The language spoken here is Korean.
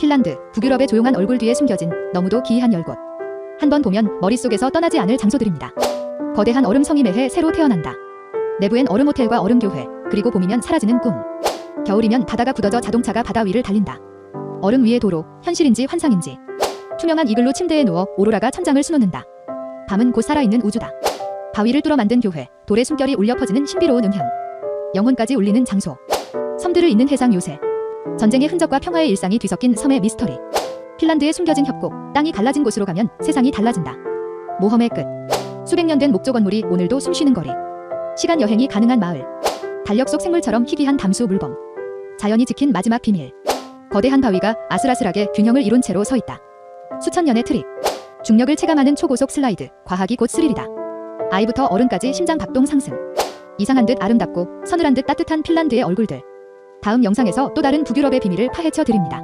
핀란드, 북유럽의 조용한 얼굴 뒤에 숨겨진 너무도 기이한 열곳. 한번 보면 머릿속에서 떠나지 않을 장소들입니다. 거대한 얼음 성이 매해 새로 태어난다. 내부엔 얼음 호텔과 얼음 교회, 그리고 봄이면 사라지는 꿈. 겨울이면 바다가 굳어져 자동차가 바다 위를 달린다. 얼음 위의 도로, 현실인지 환상인지. 투명한 이글루 침대에 누워 오로라가 천장을 수놓는다. 밤은 곧 살아있는 우주다. 바위를 뚫어 만든 교회, 돌의 숨결이 울려 퍼지는 신비로운 음향. 영혼까지 울리는 장소. 섬들을 잇는 해상 요새. 전쟁의 흔적과 평화의 일상이 뒤섞인 섬의 미스터리. 핀란드의 숨겨진 협곡, 땅이 갈라진 곳으로 가면 세상이 달라진다. 모험의 끝. 수백 년 된 목조 건물이 오늘도 숨쉬는 거리. 시간 여행이 가능한 마을. 달력 속 생물처럼 희귀한 담수 물범. 자연이 지킨 마지막 비밀. 거대한 바위가 아슬아슬하게 균형을 이룬 채로 서 있다. 수천 년의 트릭. 중력을 체감하는 초고속 슬라이드. 과학이 곧 스릴이다. 아이부터 어른까지 심장 박동 상승. 이상한 듯 아름답고 서늘한 듯 따뜻한 핀란드의 얼굴들. 다음 영상에서 또 다른 북유럽의 비밀을 파헤쳐 드립니다.